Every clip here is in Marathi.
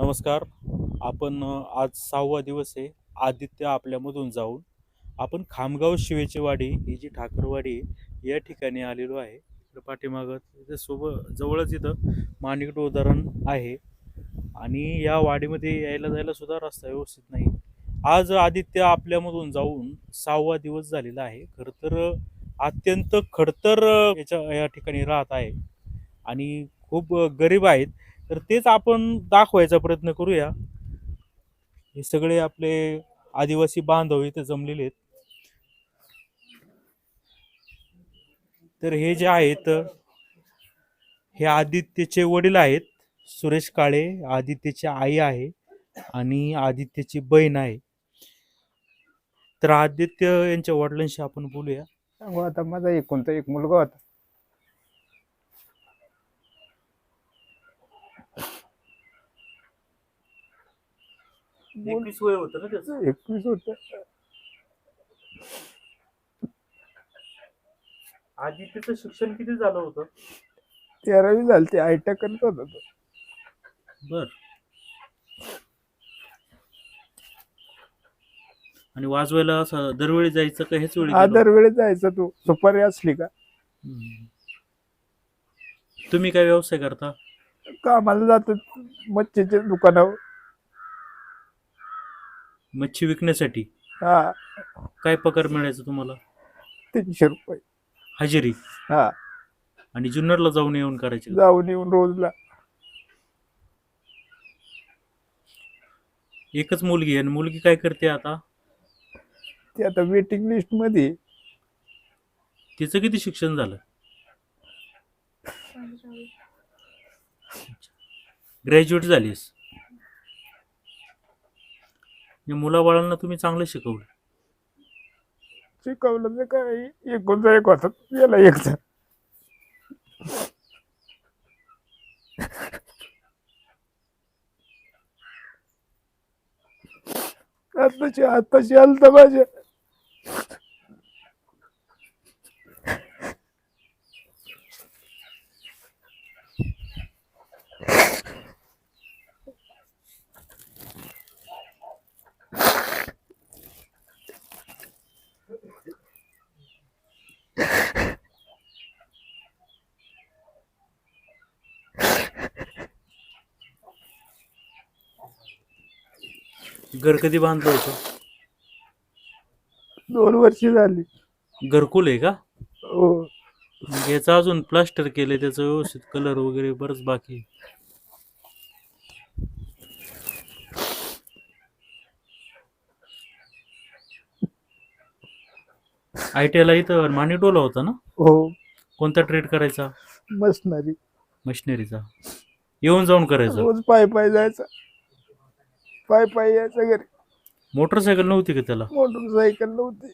नमस्कार. आपण आज सहावा दिवस आहे. आदित्य आपल्यामधून जाऊन आपण खामगाव शिवेची वाडी ही जी ठाकरवाडी आहे या ठिकाणी आलेलो आहे. तर पाठीमागं सोबत जवळच इथं माणिक उदाहरण आहे. आणि या वाडीमध्ये यायला जायला सुद्धा रस्ता व्यवस्थित नाही. आज आदित्य आपल्यामधून जाऊन सहावा दिवस झालेला आहे. खरं तर अत्यंत खडतर याच्या या ठिकाणी राहत आहे. आणि खूप गरीब आहेत. तर तेच आपण दाखवायचा प्रयत्न करूया. हे सगळे आपले आदिवासी बांधव इथे जमलेले आहेत. तर हे जे आहेत हे आदित्यचे वडील आहेत. सुरेश काळे आदित्यची आई आहे आणि आदित्यची बहीण आहे. तर आदित्य यांच्या वडिलांशी आपण बोलूया. सांगू आता माझा एक एक मुलगा होता. बोल- एकवीस वय होतं ना त्याचं? एकवीस होत. आदित्यचं शिक्षण किती झालं होतं? तेरावी झाली ते आयट्या करत होता तो. बर. आणि वाजवायला असं दरवेळी जायचं का हेच वेळी गेलो? वेळेस जायचा तू. सुपारी असली का? हम्म. तुम्ही काय व्यवसाय करता? कामाला जातो मच्छीच्या दुकानावर. मच्छी विकण्यासाठी हा. काय पगार मिळायचा तुम्हाला? तीनशे रुपये. हजेरी? हा. आणि जुन्नरला जाऊन येऊन करायचे? जाऊन येऊन रोजला. एकच मुलगी आहे आणि मुलगी काय करते आता? ते आता वेटिंग लिस्टमध्ये. तिचं किती शिक्षण झालं? ग्रॅज्युएट झालीस म्हणजे मुलाबाळांना तुम्ही चांगलं शिकवलं. शिकवलं तर काय एक कोणता एक होता गेला एकचा आत्ताची आताशी तर माझ्या. घर कधी बांधलं होतं? दोन वर्ष झाली. घरकुल आहे का? हो. मग याचं अजून प्लास्टर केलंय त्याचं व्यवस्थित कलर वगैरे बरंच बाकी आहे. आय टी आयला इथं माणिकटोला होता ना? हो. कोणता ट्रेड करायचा? मशनरी. मशिनरीचा. येऊन जाऊन करायचं? रोज पाय पाय जायचा. पाय पाय यायचा घरी. मोटरसायकल नव्हती का त्याला? मोटरसायकल नव्हती.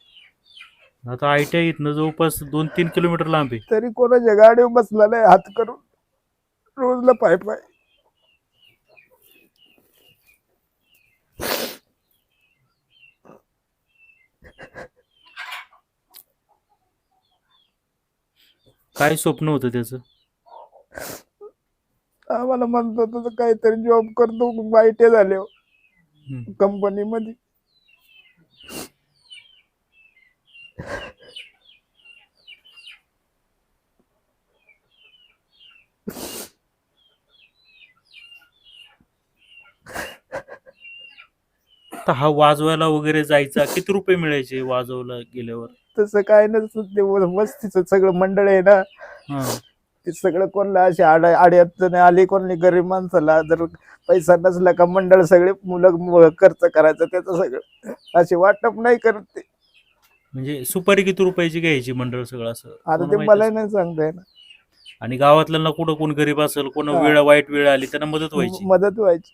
आता आय टी आय इथनं जवळपास दोन तीन किलोमीटर लांब आहे. तरी कोणाच्या गाडीवर बसला नाही हात करून रोजला पाय पाय. काय स्वप्न होतं त्याचं? आम्हाला म्हणत होतं तर काहीतरी जॉब करतो वाईटे झाले हम्म. कंपनीमध्ये. तर हा वाजवायला वगैरे जायचा किती रुपये मिळायचे वाजवला गेल्यावर? तसं काय नसतं ते वस्तीचं सगळं मंडळ आहे ना. हा. ते सगळं कोणला असे आड आड्यात आली कोणी गरीब माणसाला जर पैसा नसला का मंडळ सगळे मुलं खर्च करायचं त्याचं सगळं. असे वाटप नाही करत ते. म्हणजे सुपारी किती रुपयाची घ्यायची मंडळ सगळं असं? आता कोणाला ते मला? नाही सांगता येणार. आणि गावातल्यांना कुठं कोण गरीब असेल कोण. वेळ वाईट वेळ आली त्यांना मदत व्हायची. मदत व्हायची.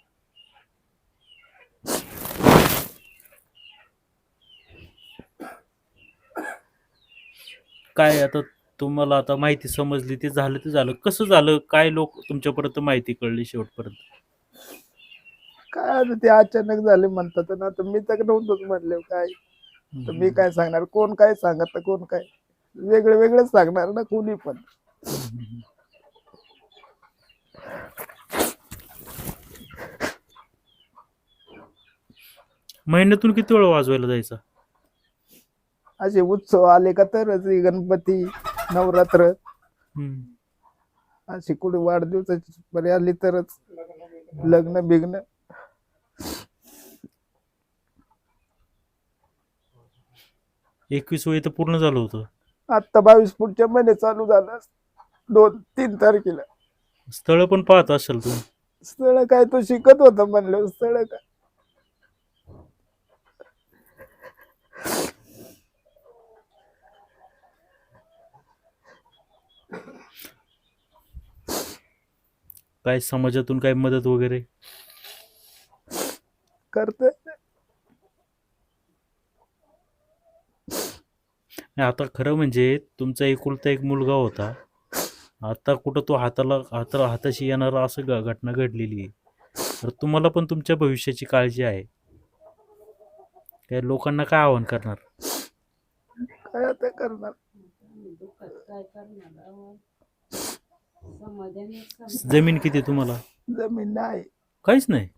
काय आता तुम्हाला आता माहिती समजली ते झालं ते झालं. कसं झालं? काय लोक तुमच्यापर्यंत माहिती कळली शेवटपर्यंत? काय आता ते अचानक झाले म्हणतात ना तर मी तर नव्हतंच म्हणले काय? तर मी काय सांगणार? कोण काय सांगत तर कोण काय? वेगळे वेगळेच सांगणार ना कोणी पण. महिन्यातून किती वेळा वाजवायला जायचा? असे उत्सव आले का तरच हे गणपती. नवरात्र. हम्म. अशी कुठे वाढदिवसाची बरी आली तरच लग्न बिग्न. एकवीस वय तर पूर्ण झालं होतं. आत्ता बावीस पुढच्या महिने चालू झालं. दोन तीन तारखेला. स्थळ पण पाहत असेल तू स्थळ काय तो शिकत होता म्हणलं स्थळ काय? काय समाजातून काय मदत वगैरे? करतोय. नाही, आता खरं म्हणजे तुमचा एकुलता एक मुलगा होता. आता कुठं तो हाताला हाताला हाताशी येणारा असं घटना घडलेली आहे. तर तुम्हाला पण तुमच्या भविष्याची काळजी आहे. काय लोकांना काय आवाहन करणार? काय आता करणार? जमीन किती तुम्हाला? जमीन नाही. काहीच नाही?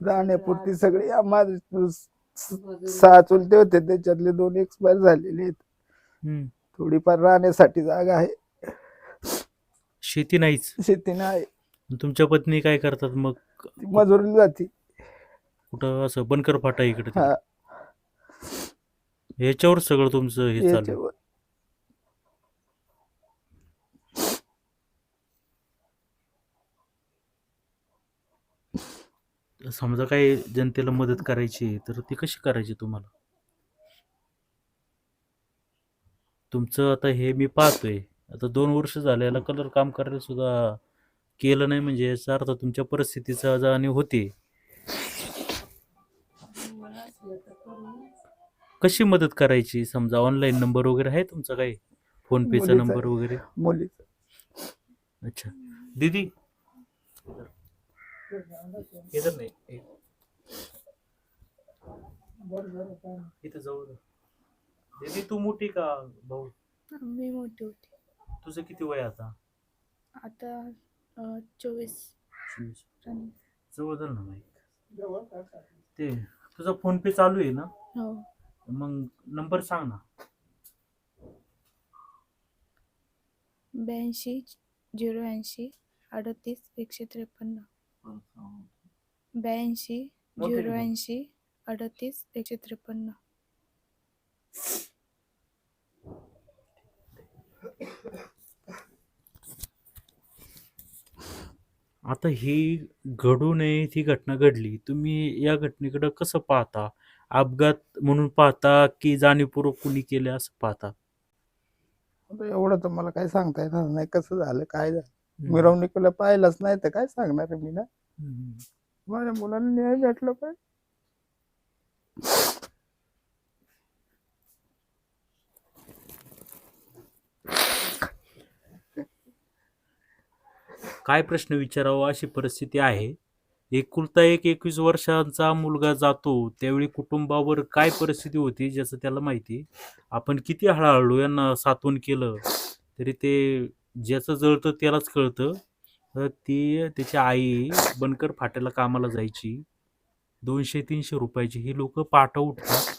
राहण्यापुरती सगळी माझे सहा चुलते होते त्याच्यातले दोन एक्सपायर झालेले आहेत. थोडीफार राहण्यासाठी जागा आहे. शेती नाहीच? शेती नाही. तुमच्या पत्नी काय करतात मग? ती मजुरीला जाते. कुठं असं बनकर फाटा इकडे ह्याच्यावर सगळं तुमचं हे चालू समजा काही जनतेला मदत करायची आहे, तर ती कशी करायची तुम्हाला? तुमचं आता हे मी पाहतोय. आता दोन वर्ष झाले याला कलर काम करायला सुद्धा केलं नाही म्हणजे याचा अर्थ तुमच्या परिस्थितीचा जाणीव होती. मला असलं तर करू. कशी मदत करायची? समजा ऑनलाईन नंबर वगैरे आहे तुमचा काही? फोन पेचा मुलीचा नंबर आहे. वगैरे? मुली अच्छा. दीदी. इधर नाही इथं जवळ दीदी तू मोठी का भाऊ मी मोठी होती। तुझं किती वय आता? आता अं, चोवीस चोवीस. रन- जवळ धर ना माईक ते तुझा फोन पे चालू आहे ना? हो। मग नंबर सांग ना। ब्याऐंशी झिरो ऐंशी अडतीस एकशे त्रेपन्न. ब्याऐंशी झिरो. ऐंशी अडतीस एकशे त्रेपन्न आता ही घडू नये ती घटना घडली तुम्ही या घटनेकडे कसं पाहता अपघात म्हणून पाहता की जाणीवपूर्वक कुणी केले असं पाहता आता एवढं तर मला काय सांगता येणार नाही कसं झालं काय झालं. मिरवणुकीला पाहिलंच नाही तर काय सांगणार मी ना. माझ्या मुलाला न्याय भेटला पाहिजे. काय प्रश्न विचारावा अशी परिस्थिती आहे? एकुलता एक एकवीस वर्षांचा मुलगा जातो त्यावेळी कुटुंबावर काय परिस्थिती होती ज्याचं त्याला माहिती? आपण किती हळूहळू यांना साथून केलं तरी ते ज्याचं जळतं त्यालाच कळतं. तर ती त्याची आई बनकर फाट्याला कामाला जायची. दोनशे तीनशे रुपयाची. ही लोक पाठ उठतात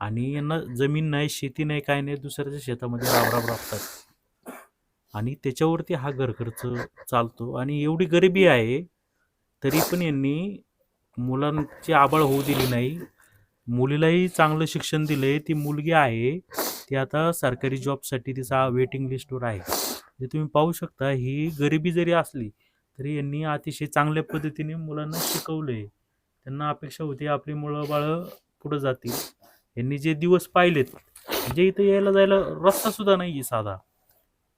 आणि यांना जमीन नाही शेती नाही काय नाही दुसऱ्याच्या शेतामध्ये राबराब राबतात. आणि त्याच्यावरती हा घर खर्च चालतो. आणि एवढी गरिबी आहे तरी पण यांनी मुलांची आबाळ होऊ दिली नाही. मुलीलाही चांगलं शिक्षण दिले ती मुलगी आहे ती आता सरकारी जॉबसाठी तिचा वेटिंग लिस्टवर आहे. जे तुम्ही पाहू शकता ही गरिबी जरी असली तरी यांनी अतिशय चांगल्या पद्धतीने मुलांना शिकवले त्यांना अपेक्षा होती आपली मुलं बाळं पुढं जातील. यांनी जे दिवस पाहिलेत म्हणजे इथं यायला जायला रस्ता सुद्धा नाही आहे साधा.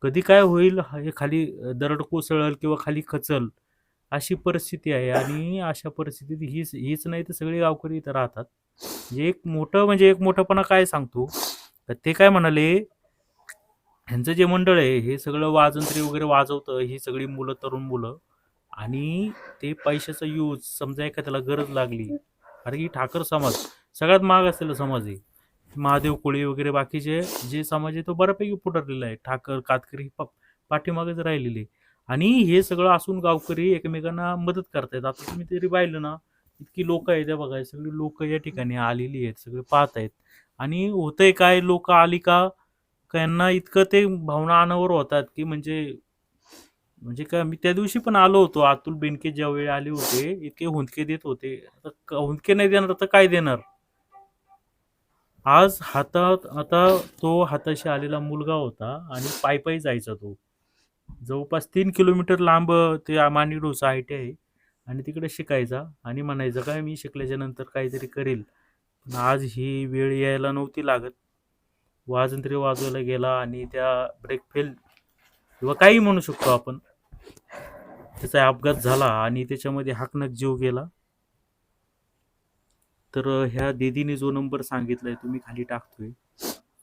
कधी काय होईल हे खाली दरड कोसळल किंवा खाली खचल अशी परिस्थिती आहे. आणि अशा परिस्थितीत हीच हीच नाही तर सगळे गावकरी इथं राहतात. म्हणजे एक मोठं म्हणजे एक मोठंपणा काय सांगतो? तर ते काय म्हणाले ह्यांचं जे मंडळ आहे हे सगळं वाजंत्री वगैरे वाजवतं ही सगळी मुलं तरुण मुलं. आणि ते पैशाचा यूज समजा एखाद्याला गरज लागली. कारण की ठाकर समाज सगळ्यात महाग असलेला समाज आहे. महादेव कोळी वगैरे बाकीचे जे समाज आहे तो बऱ्यापैकी पुढारलेला आहे. ठाकर कातकरी पा- पाठीमागेच राहिलेली आहे. आणि हे सगळं असून गावकरी एकमेकांना मदत करतायत. आता तुम्ही तरी पाहिलं ना इतकी लोक आहेत बघा सगळी लोक या ठिकाणी आलेली आहेत सगळे पाहत आहेत आणि होतंय काय? लोक आली का? का यांना इतकं ते भावना अनावर होतात की म्हणजे म्हणजे काय मी त्या दिवशी पण आलो होतो अतुल बेनके ज्यावेळी आले होते इतके हुंदके देत होते. आता हुंदके नाही देणार तर काय देणार? आज हातात आता तो हाताशी आलेला मुलगा होता आणि पायी पायी जायचा तो. जवळपास तीन किलोमीटर लांब ते मांडी डोसा आय टी आहे आणि तिकडे शिकायचा आणि म्हणायचं काय मी शिकल्याच्या नंतर काहीतरी करेल. पण आज ही वेळ यायला नव्हती लागत. वाजंत्री वाजवायला गेला आणि त्या ब्रेक फेल किंवा काही म्हणू शकतो आपण. त्याचा अपघात झाला आणि त्याच्यामध्ये हाकनक जीव गेला. तर ह्या दिदीने जो नंबर सांगितलाय तो मी खाली टाकतोय.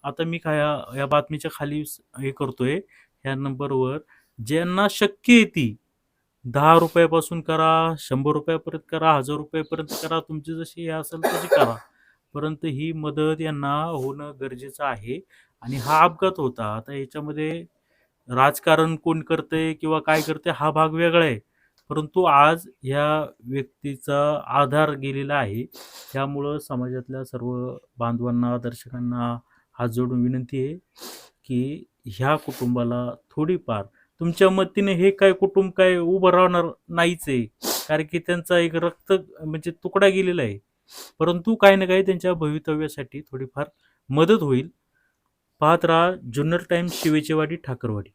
आता मी काय या बातमीच्या खाली हे करतोय. ह्या नंबरवर ज्यांना शक्य आहे ती दहा रुपयापासून करा शंभर रुपयापर्यंत करा हजार रुपयापर्यंत करा तुमची जशी हे असेल तशी करा. परंतु ही मदत यांना होणं गरजेचं आहे. आणि हा अपघात होता. आता याच्यामध्ये राजकारण कोण करते किंवा काय करते हा भाग वेगळा आहे. परंतु आज ह्या व्यक्तीचा आधार गेलेला आहे. त्यामुळं समाजातल्या सर्व बांधवांना दर्शकांना हात जोडून विनंती आहे की ह्या कुटुंबाला थोडीफार तुमच्या मतीने हे काय कुटुंब काय उभं राहणार नाहीच आहे. कारण की त्यांचा एक रक्त म्हणजे तुकडा गेलेला आहे. परंतु काही ना काही त्यांच्या भवितव्यासाठी थोडीफार मदत होईल. पाहत राहा जुन्नर टाइम्स शिवेचेवाडी ठाकरवाडी.